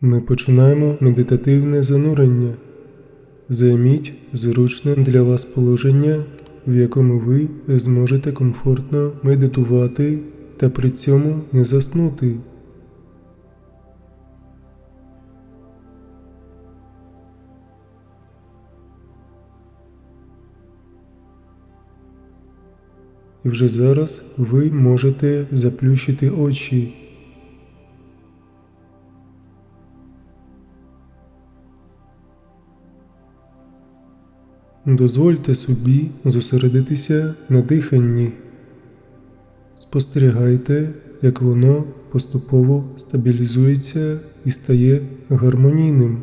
Ми починаємо медитативне занурення. Займіть зручне для вас положення, в якому ви зможете комфортно медитувати та при цьому не заснути. І вже зараз ви можете заплющити очі. Дозвольте собі зосередитися на диханні. Спостерігайте, як воно поступово стабілізується і стає гармонійним.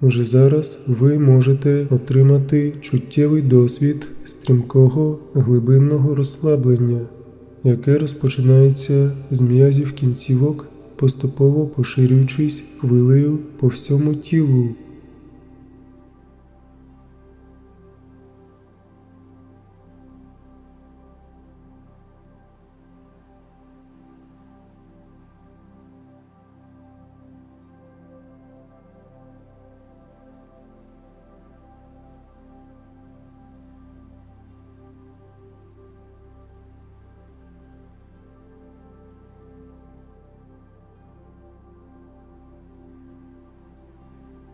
Уже зараз ви можете отримати чуттєвий досвід стрімкого глибинного розслаблення, яке розпочинається з м'язів кінцівок, поступово поширюючись хвилею по всьому тілу.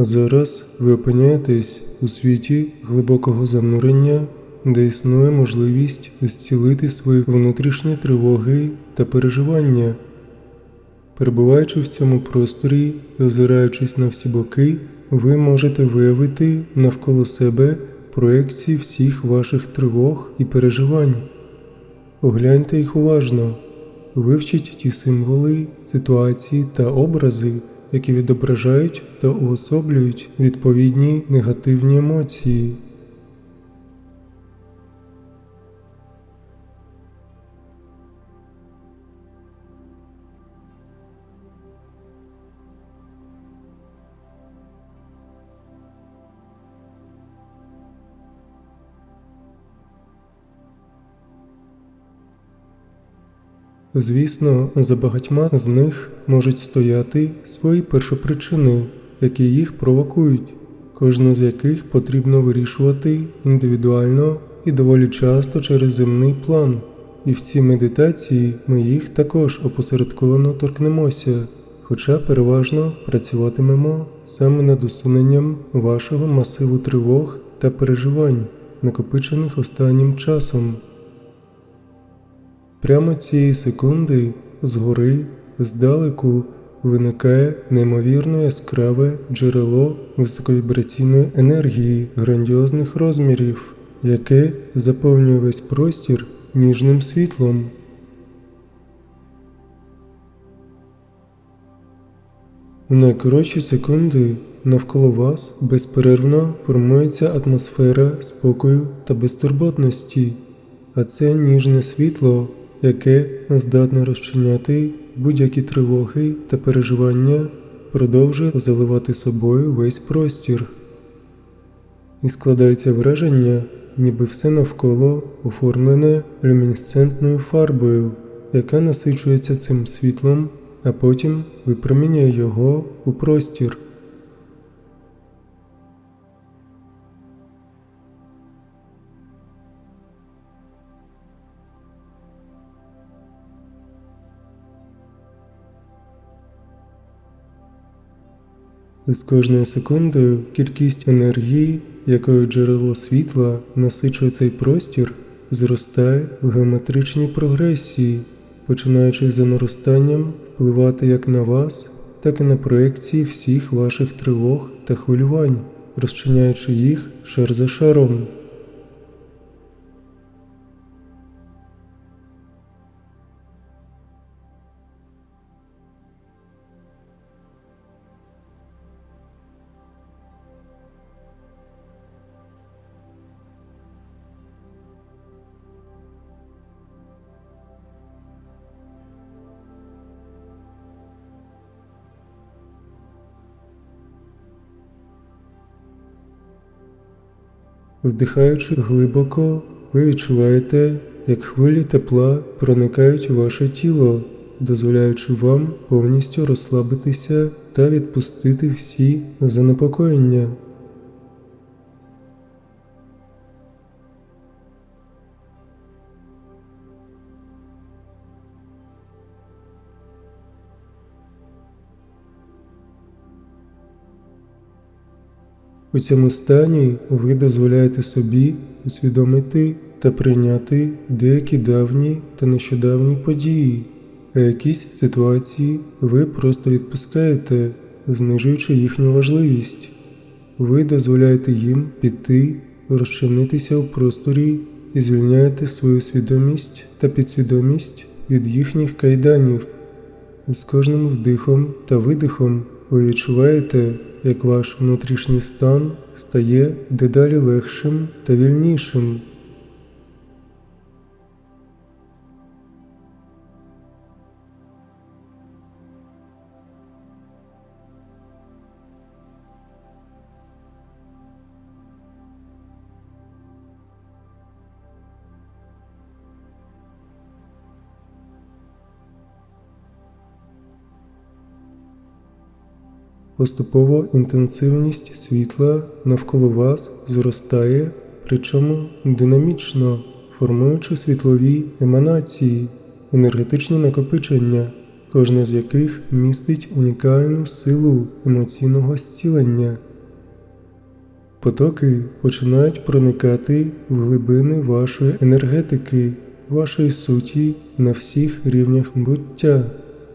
Зараз ви опиняєтесь у світі глибокого занурення, де існує можливість зцілити свої внутрішні тривоги та переживання. Перебуваючи в цьому просторі і озираючись на всі боки, ви можете виявити навколо себе проекції всіх ваших тривог і переживань. Огляньте їх уважно, вивчіть ті символи, ситуації та образи які відображають та уособлюють відповідні негативні емоції. Звісно, за багатьма з них можуть стояти свої першопричини, які їх провокують, кожну з яких потрібно вирішувати індивідуально і доволі часто через земний план. І в цій медитації ми їх також опосередковано торкнемося, хоча переважно працюватимемо саме над усуненням вашого масиву тривог та переживань, накопичених останнім часом. Прямо цієї секунди згори, здалеку, виникає неймовірно яскраве джерело високовібраційної енергії грандіозних розмірів, яке заповнює весь простір ніжним світлом. У найкоротші секунди навколо вас безперервно формується атмосфера спокою та безтурботності, а це ніжне світло яке здатне розчиняти будь-які тривоги та переживання, продовжує заливати собою весь простір. І складається враження, ніби все навколо оформлене люмінесцентною фарбою, яка насичується цим світлом, а потім випромінює його у простір. З кожною секундою кількість енергії, якою джерело світла насичує цей простір, зростає в геометричній прогресії, починаючи за наростанням впливати як на вас, так і на проекції всіх ваших тривог та хвилювань, розчиняючи їх шар за шаром. Вдихаючи глибоко, ви відчуваєте, як хвилі тепла проникають у ваше тіло, дозволяючи вам повністю розслабитися та відпустити всі занепокоєння. У цьому стані ви дозволяєте собі усвідомити та прийняти деякі давні та нещодавні події, а якісь ситуації ви просто відпускаєте, знижуючи їхню важливість. Ви дозволяєте їм піти, розчинитися у просторі і звільняєте свою свідомість та підсвідомість від їхніх кайданів. З кожним вдихом та видихом ви відчуваєте, як ваш внутрішній стан стає дедалі легшим та вільнішим. Поступово інтенсивність світла навколо вас зростає, причому динамічно, формуючи світлові еманації, енергетичні накопичення, кожне з яких містить унікальну силу емоційного зцілення. Потоки починають проникати в глибини вашої енергетики, вашої суті на всіх рівнях буття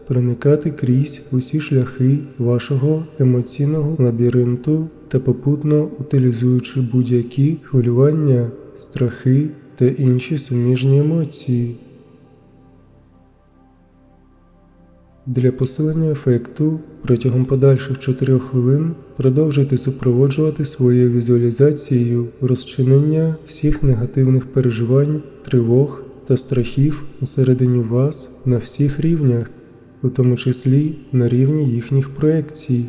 проникати крізь усі шляхи вашого емоційного лабіринту та попутно утилізуючи будь-які хвилювання, страхи та інші суміжні емоції. Для посилення ефекту протягом подальших 4 хвилин продовжуйте супроводжувати своєю візуалізацією розчинення всіх негативних переживань, тривог та страхів усередині вас на всіх рівнях у тому числі на рівні їхніх проекцій.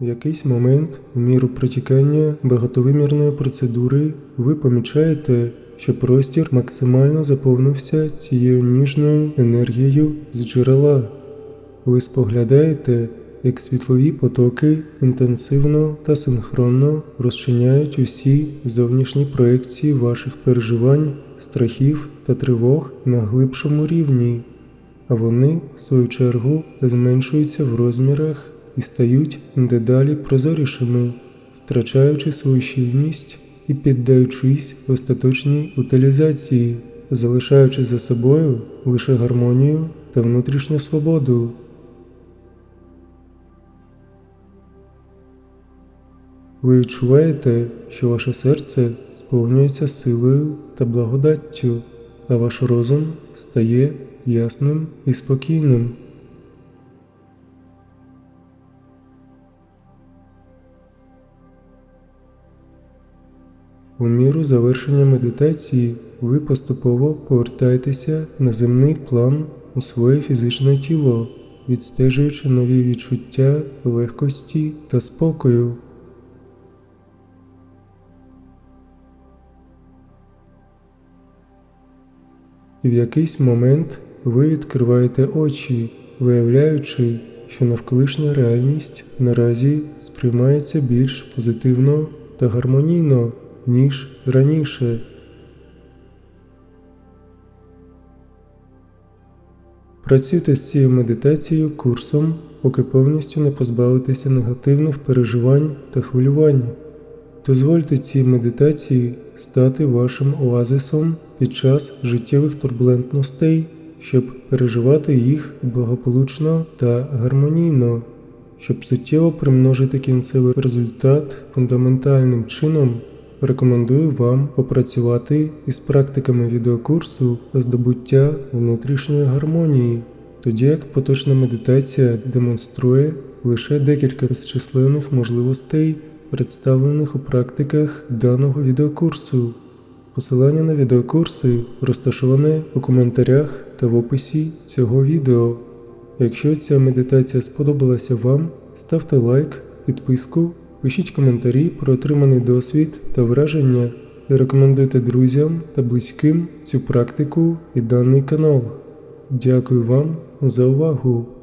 В якийсь момент, в міру протікання багатовимірної процедури, ви помічаєте, що простір максимально заповнився цією ніжною енергією з джерела. Ви споглядаєте, як світлові потоки інтенсивно та синхронно розчиняють усі зовнішні проекції ваших переживань, страхів та тривог на глибшому рівні, а вони, в свою чергу, зменшуються в розмірах і стають дедалі прозорішими, втрачаючи свою щільність і піддаючись остаточній утилізації, залишаючи за собою лише гармонію та внутрішню свободу. Ви відчуваєте, що ваше серце сповнюється силою та благодаттю, а ваш розум стає ясним і спокійним. У міру завершення медитації ви поступово повертаєтеся на земний план у своє фізичне тіло, відстежуючи нові відчуття легкості та спокою. В якийсь момент ви відкриваєте очі, виявляючи, що навколишня реальність наразі сприймається більш позитивно та гармонійно, ніж раніше. Працюйте з цією медитацією курсом, поки повністю не позбавитеся негативних переживань та хвилювань. Дозвольте цій медитації стати вашим оазисом під час життєвих турбулентностей, щоб переживати їх благополучно та гармонійно, щоб суттєво примножити кінцевий результат фундаментальним чином. Рекомендую вам попрацювати із практиками відеокурсу здобуття внутрішньої гармонії, тоді як поточна медитація демонструє лише декілька з численних можливостей, представлених у практиках даного відеокурсу. Посилання на відеокурси розташоване у коментарях та в описі цього відео. Якщо ця медитація сподобалася вам, ставте лайк, підписку, пишіть коментарі про отриманий досвід та враження і рекомендуйте друзям та близьким цю практику і даний канал. Дякую вам за увагу!